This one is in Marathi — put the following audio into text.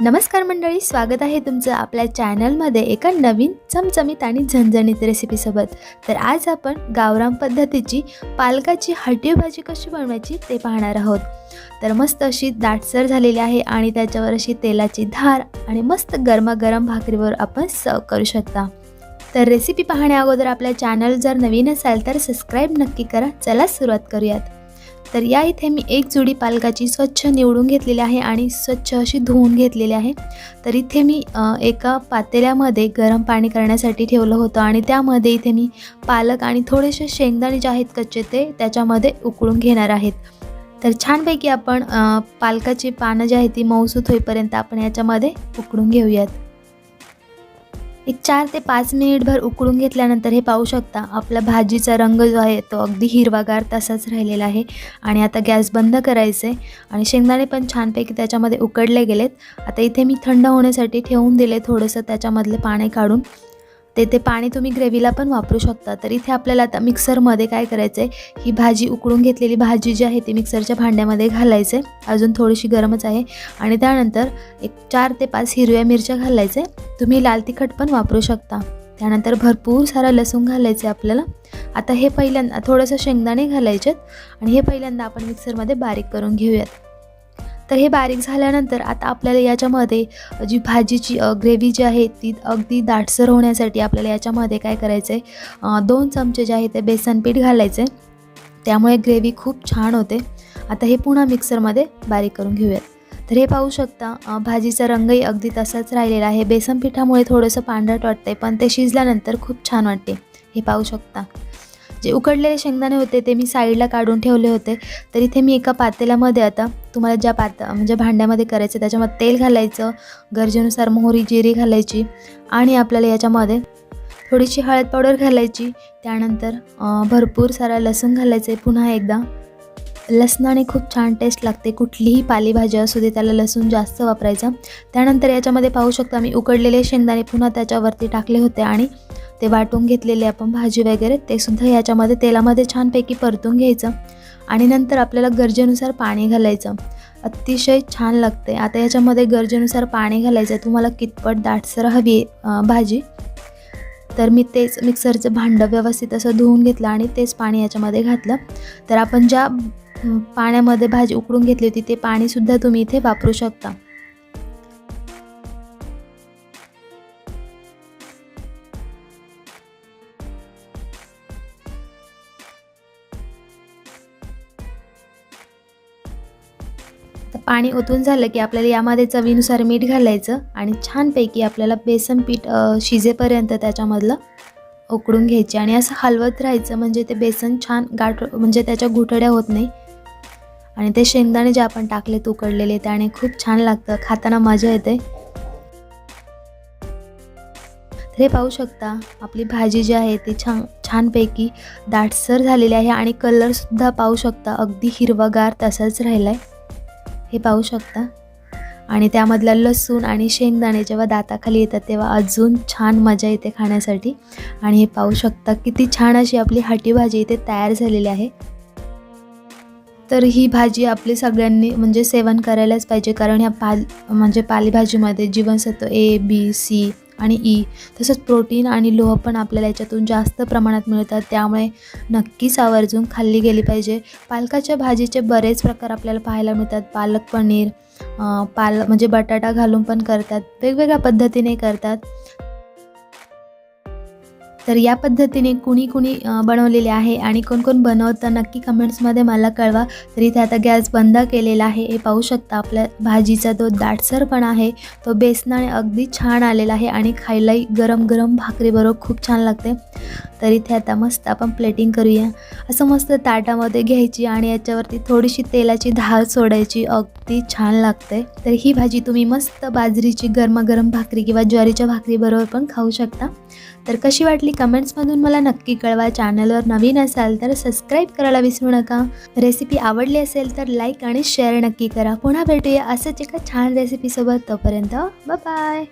नमस्कार मंडळी स्वागत आहे तुमचं आपल्या चॅनलमध्ये एका नवीन चमचमीत आणि झणझणीत रेसिपीसोबत. तर आज आपण गावराम पद्धतीची पालकाची हटीव भाजी कशी बनवायची ते पाहणार आहोत. तर मस्त अशी दाटसर झालेली आहे आणि त्याच्यावर अशी तेलाची धार आणि मस्त गरमागरम भाकरीवर आपण सर्व करू शकता. तर रेसिपी पाहण्या अगोदर आपल्या चॅनल जर नवीन असाल तर सबस्क्राईब नक्की करा. चला सुरुवात करूयात. तर या इथे मी एक जुडी पालकाची स्वच्छ निवडून घेतलेली आहे आणि स्वच्छ अशी धुवून घेतलेली आहे. तर इथे मी एका पातेल्यामध्ये गरम पाणी करण्यासाठी ठेवलं होतं आणि त्यामध्ये इथे मी पालक आणि थोडेसे शेंगदाणे जे आहेत कच्चे ते त्याच्यामध्ये उकळून घेणार आहेत. तर छानपैकी आपण पालकाची पानं जी आहेत ती मऊसूत होईपर्यंत आपण याच्यामध्ये उकळून घेऊयात. एक चार ते पाच मिनिटभर उकळून घेतल्यानंतर हे पाहू शकता आपला भाजीचा रंग जो आहे तो अगदी हिरवागार तसाच राहिलेला आहे आणि आता गॅस बंद करायचे आणि शेंगदाणे पण छानपैकी त्याच्यामध्ये उकडले गेलेत. आता इथे मी थंड होण्यासाठी ठेवून दिले थोडंसं त्याच्यामधलं पाणी काढून. ते ते पाणी तुम्ही ग्रेव्हीला पण वापरू शकता. तर इथे आपल्याला आता मिक्सरमध्ये काय करायचं आहे ही भाजी उकळून घेतलेली भाजी जी आहे ती मिक्सरच्या भांड्यामध्ये घालायचे अजून थोडीशी गरमच आहे आणि त्यानंतर एक चार ते पाच हिरव्या मिरच्या घालायचे तुम्ही लाल तिखट पण वापरू शकता. त्यानंतर भरपूर सारा लसूण घालायचं आहे आपल्याला. आता हे पहिल्यांदा थोडंसं शेंगदाणे घालायचेत आणि हे पहिल्यांदा आपण मिक्सरमध्ये बारीक करून घेऊयात. तर हे बारीक झाल्यानंतर आता आपल्याला याच्यामध्ये जी भाजीची ग्रेव्ही जी आहे ती अगदी दाटसर होण्यासाठी आपल्याला याच्यामध्ये काय करायचं आहे दोन चमचे जे आहे ते बेसन पीठ घालायचे त्यामुळे ग्रेव्ही खूप छान होते. आता हे पुन्हा मिक्सरमध्ये बारीक करून घेऊयात. तर हे पाहू शकता भाजीचा रंगही अगदी तसाच राहिलेला आहे. बेसन पिठामुळे थोडंसं पांढरट वाटतंय पण ते शिजल्यानंतर खूप छान वाटते. हे पाहू शकता. जे उकडलेले शेंगदाणे होते ते मी साईडला काढून ठेवले होते. तर इथे मी एका पातेल्यामध्ये आता तुम्हाला ज्या पात म्हणजे भांड्यामध्ये करायचं त्याच्यामध्ये तेल घालायचं गरजेनुसार मोहरी जिरी घालायची आणि आपल्याला याच्यामध्ये थोडीशी हळद पावडर घालायची. त्यानंतर भरपूर सारा लसूण घालायचं आहे पुन्हा एकदा लसणाने खूप छान टेस्ट लागते. कुठलीही पालेभाजी असू दे त्याला लसूण जास्त वापरायचा. त्यानंतर याच्यामध्ये पाहू शकता मी उकडलेले शेंगदाणे पुन्हा त्याच्यावरती टाकले होते आणि ते वाटून घेतलेले आपण भाजी वगैरे ते सुद्धा याच्यामध्ये तेलामध्ये छानपैकी परतून घ्यायचं आणि नंतर आपल्याला गरजेनुसार पाणी घालायचं. अतिशय छान लागते. आता याच्यामध्ये गरजेनुसार पाणी घालायचं तुम्हाला कितपत दाटसर हवी आहे, भाजी. तर मी तेच मिक्सरचं भांडं व्यवस्थित असं धुवून घेतलं आणि तेच पाणी याच्यामध्ये घातलं. तर आपण ज्या पाण्यामध्ये भाजी उकडून घेतली होती ते पाणीसुद्धा तुम्ही इथे वापरू शकता. पाणी ओतून झालं की आपल्याला यामध्ये चवीनुसार मीठ घालायचं आणि छानपैकी आपल्याला बेसन पीठ शिजेपर्यंत त्याच्यामधलं उकडून घ्यायचे. आणि असं हलवत राहायचं म्हणजे ते बेसन छान गाठ म्हणजे त्याच्या घुटड्या होत नाही. आणि ते शेंगदाणे जे आपण टाकले उकडलेले त्याने खूप छान लागतं. खाताना मजा येते. तर हे पाहू शकता आपली भाजी जी आहे ती छान छानपैकी दाटसर झालेली आहे आणि कलरसुद्धा पाहू शकता अगदी हिरवागार तसाच राहिला आहे हे पाहू शकता. आणि त्यामधला लसूण आणि शेंगदाणे जेव्हा दाताखाली येतात तेव्हा अजून छान मजा येते खाण्यासाठी. आणि हे पाहू शकता किती छान अशी आपली हटी भाजी इथे तयार झालेली आहे. तर ही भाजी आपली सगळ्यांनी म्हणजे सेवन करायलाच पाहिजे. कारण ह्या पाल म्हणजे पालेभाजीमध्ये जीवनसत्व ए बी सी आणि ई तसंच प्रोटीन आणि लोह पण आपल्याला याच्यातून जास्त प्रमाणात मिळतात. त्यामुळे नक्कीच आवर्जून खाल्ली गेली पाहिजे. पालकाच्या भाजीचे बरेच प्रकार आपल्याला पाहायला मिळतात. पालक पनीर पाल म्हणजे बटाटा घालून पण करतात. वेगवेगळ्या पद्धतीने करतात. तर या पद्धतीने कुणी कुणी बनवलेले आहे आणि कोण कोण बनवतं नक्की कमेंट्समध्ये मला कळवा. तर इथे आता गॅस बंद केलेला आहे. हे पाहू शकता आपल्या भाजीचा तो दाटसरपणा आहे तो बेसनाने अगदी छान आलेला आहे आणि खायलाही गरम गरम भाकरीबरोबर खूप छान लागते. तर इथे आता मस्त आपण प्लेटिंग करूया. असं मस्त ताटामध्ये घ्यायची आणि याच्यावरती थोडीशी तेलाची धार सोडायची. अग अगदी छान लागते तर ही भाजी तुम्ही मस्त बाजरीची गरमागरम भाकरी किंवा ज्वारीच्या भाकरीबरोबर पण खाऊ शकता. तर कशी वाटली कमेंट्समधून मला नक्की कळवा. चॅनलवर नवीन असाल तर सबस्क्राईब करायला विसरू नका. रेसिपी आवडली असेल तर लाईक आणि शेअर नक्की करा. पुन्हा भेटूया असंच एका छान रेसिपीसोबत तोपर्यंत बाय